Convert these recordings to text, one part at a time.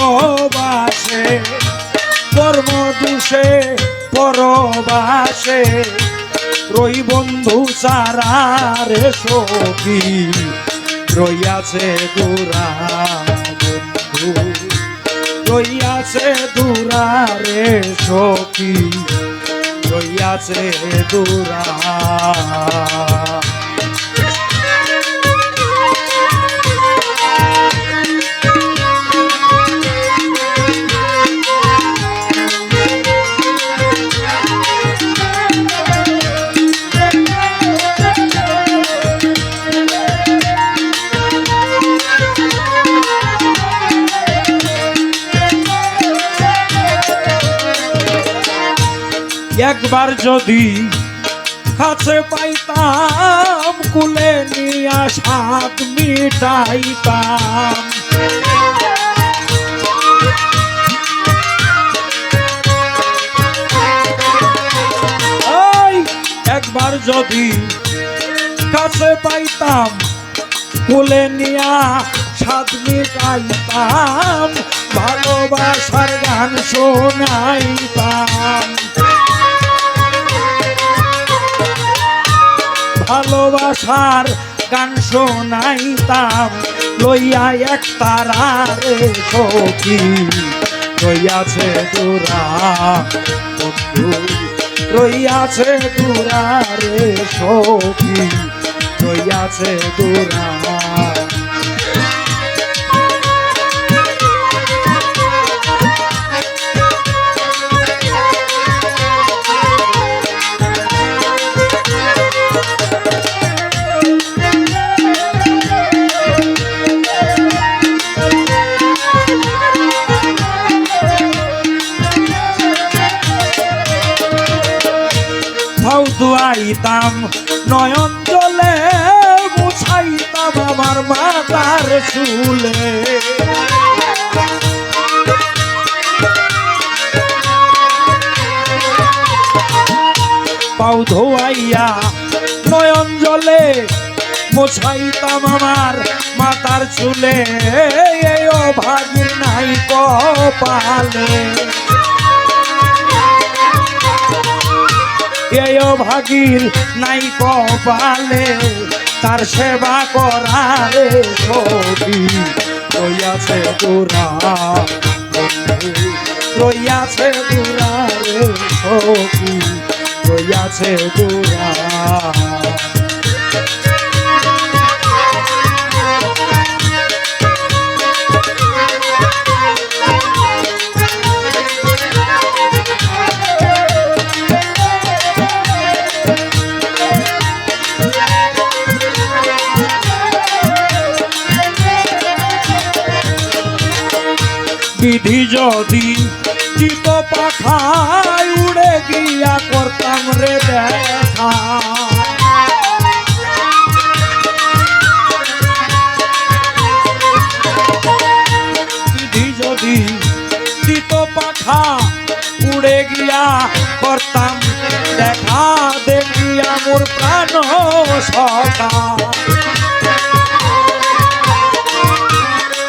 পরবাসে কর্ম দুষে পরবাসে। রই বন্ধু সারারে সখী রইয়াছে দূরা বন্ধু। রইয়াছে দূরারে সখী রইয়াছে দূরা একবার যদি কাছে পাইতাম, কুলে নিয়া সাত মিটাইতাম। একবার যদি কাছে পাইতাম, কুলে নিয়া সাত মিটাইতাম, ভালোবাসার গান শোনাইতাম। ভালোবাসার গান শোনাইতাম, লইয়া এক তারারে সখী রইয়াছে দূরা, বন্ধু, রইয়াছে দূরা রে সখী রইয়াছে দূরা। দুয়াইতাম নয়ন জলে মুছাইতাম আমার মাতার চুলে। পাউ ধোয়াইয়া নয়ন জলে মোছাইতাম আমার মাতার চুলে। এই অভাগীর নাই কপালে। এই ভাগির নাই কপালে তার সেবা করারে সবি রইয়াছে বন্ধু, রইয়াছে দূরা রে সবি রইয়াছে দূরা বিধি যদি চিত পাখায় উড়ে গিয়া করতাম রে দেখা। বিধি উড়ে গিয়া করতাম দেখা, দেখিয়া মোর প্রাণ সখা।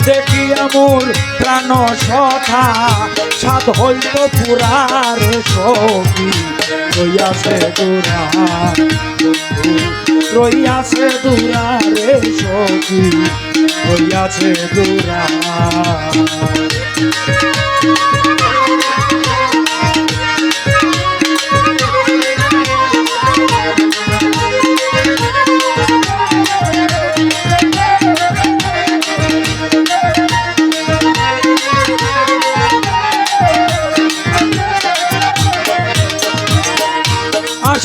দেখিয়া মোর প্রাণ সথা সাত হইত পুরার সখী রইয়াছে দূরা রইয়াছে দূরা রে সখী রইয়াছে দূরা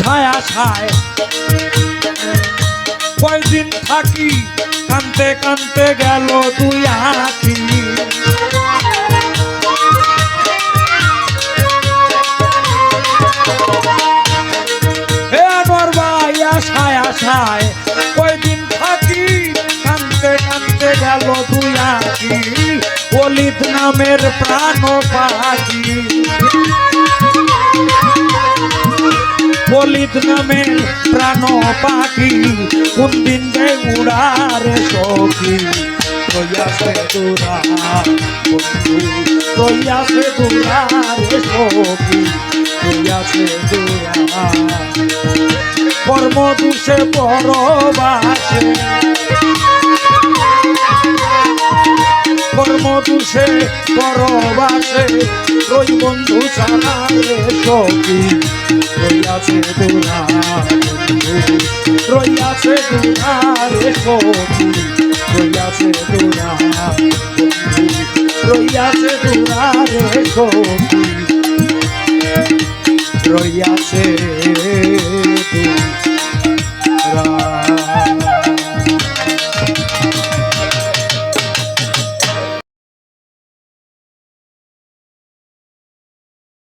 আশায় আশায় কয়দিন থাকি, কানতে কানতে গেল তুই ভাই আশায় আশায় কয়দিন থাকি, কানতে কানতে গেল দুই আখি অলিত নামের প্রাণ পাখি। বলিত নামের প্রাণ পাখি কোন দিন যে উড়ার সখী। রইয়াছে দূরা বন্ধু পরবাসে। কর্ম দুষে পরবাসে। রই বন্ধু ছাড়া রে সখী, রইয়াছে দুরা রইয়াছে দুরা রে রইয়াছে দুরা রইয়াছে দুরা রে